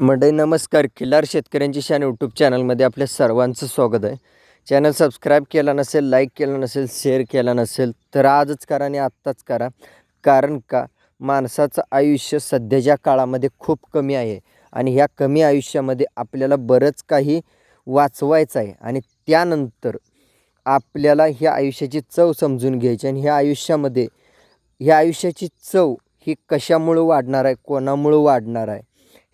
मंडळी नमस्कार. किल्लार शेतकऱ्यांची शान यूट्यूब चॅनलमध्ये आपल्या सर्वांचं स्वागत आहे. चॅनल सबस्क्राईब केला नसेल लाईक केला नसेल शेअर केला नसेल तर आजच करा आणि आत्ताच करा. कारण का? माणसाचं आयुष्य सध्याच्या काळामध्ये खूप कमी आहे आणि ह्या कमी आयुष्यामध्ये आपल्याला बरंच काही वाचवायचं आहे आणि त्यानंतर आपल्याला ह्या आयुष्याची चव समजून घ्यायची आणि ह्या आयुष्यामध्ये ह्या आयुष्याची चव ही कशामुळं वाढणार आहे कोणामुळं वाढणार आहे?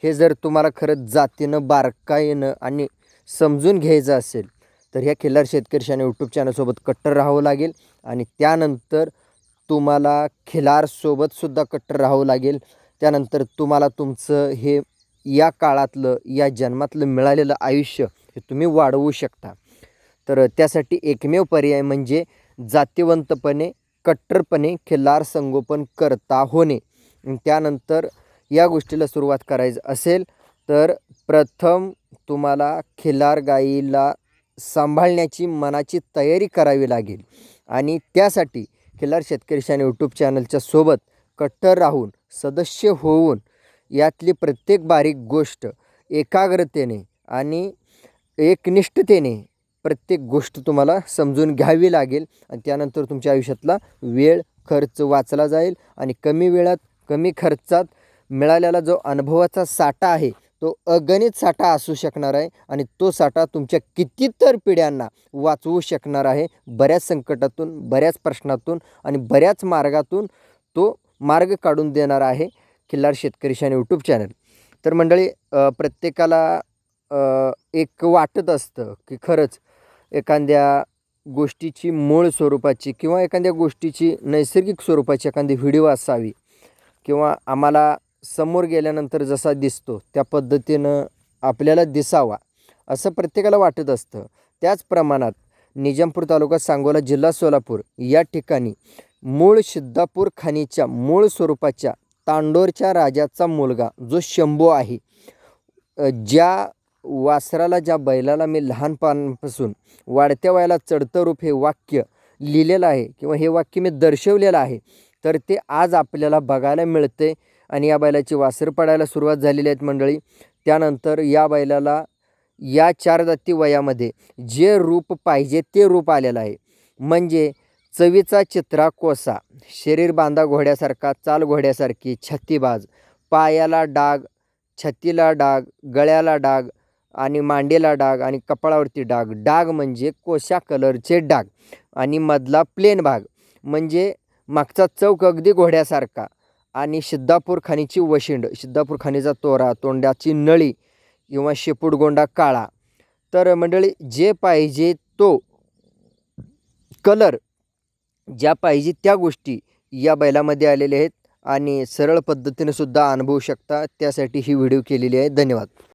हे जर तुम्हाला खरंच जातीनं बारकाईनं आणि समजून घ्यायचं असेल तर ह्या खिल्लार शेतकरी आणि यूट्यूब चॅनलसोबत कट्टर राहावं लागेल आणि त्यानंतर तुम्हाला खिलारसोबतसुद्धा कट्टर राहावं लागेल. त्यानंतर तुम्हाला तुमचं हे या काळातलं या जन्मातलं मिळालेलं आयुष्य हे तुम्ही वाढवू शकता. तर त्यासाठी एकमेव पर्याय म्हणजे जातीवंतपणे कट्टरपणे खिल्लार संगोपन करता होणे. त्यानंतर या गोष्टीला सुरुवात करायचं असेल तर प्रथम तुम्हाला खिलार गाईला सांभाळण्याची मनाची तयारी करावी लागेल. आणि त्यासाठी खिलार शेतकरी शान यूट्यूब चॅनलच्या सोबत कट्टर राहून सदस्य होऊन यातली प्रत्येक बारीक गोष्ट एकाग्रतेने आणि एकनिष्ठतेने प्रत्येक गोष्ट तुम्हाला समजून घ्यावी लागेल आणि त्यानंतर तुमच्या आयुष्यातला वेळ खर्च वाचला जाईल आणि कमी वेळात कमी खर्चात मिळालेला जो अनुभवाचा साठा आहे तो अगणित साठा असू शकणार आहे आणि तो साठा तुमच्या कितीतर पिढ्यांना वाचवू शकणार आहे. बऱ्याच संकटातून बऱ्याच प्रश्नातून आणि बऱ्याच मार्गातून तो मार्ग काढून देणार आहे खिल्लार शेतकरी शान यूट्यूब चॅनल तर मंडळी प्रत्येकाला एक वाटत असतं की खरंच एखाद्या गोष्टीची मूळ स्वरूपाची किंवा एखाद्या गोष्टीची नैसर्गिक स्वरूपाची एखादी व्हिडिओ असावी किंवा आम्हाला समोर गेल्यानंतर जसा दिसतो त्या पद्धतीनं आपल्याला दिसावा असं प्रत्येकाला वाटत असतं. त्याच प्रमाणात निजामपूर तालुका सांगोला जिल्हा सोलापूर या ठिकाणी मूळ सिद्धापूर खाणीच्या मूळ स्वरूपाच्या तांडोरच्या राजाचा मुलगा जो शंभू आहे ज्या वासराला ज्या बैलाला मी लहानपणापासून वाढत्या वयाला चढतं रूप हे वाक्य लिहिलेलं आहे किंवा हे वाक्य मी दर्शवलेलं आहे तर ते आज आपल्याला बघायला मिळते. आणि या बैलाची वासर पडायला सुरुवात झालेली आहेत मंडळी. त्यानंतर या बैलाला या चार जाती वयामध्ये जे रूप पाहिजे ते रूप आलेलं आहे. म्हणजे चवीचा चित्रा कोसा शरीर बांधा घोड्यासारखा चाल घोड्यासारखी छत्तीबाज पायाला डाग छत्तीला डाग गळ्याला डाग आणि मांडीला डाग आणि कपाळावरती डाग. डाग म्हणजे कोशा कलरचे डाग आणि मधला प्लेन भाग. म्हणजे मागचा चौक अगदी घोड्यासारखा. आणि सिद्धापूर खाणीची वशिंड. सिद्धापूर खाणीचा तोरा तोंडाची नळी किंवा शेपूटगोंडा काळा. तर मंडळी जे पाहिजे तो कलर ज्या पाहिजे त्या गोष्टी या बैलामध्ये आलेल्या आहेत. आणि सरळ पद्धतीने सुद्धा अनुभवू शकता. त्यासाठी ही व्हिडिओ केलेली आहे. धन्यवाद.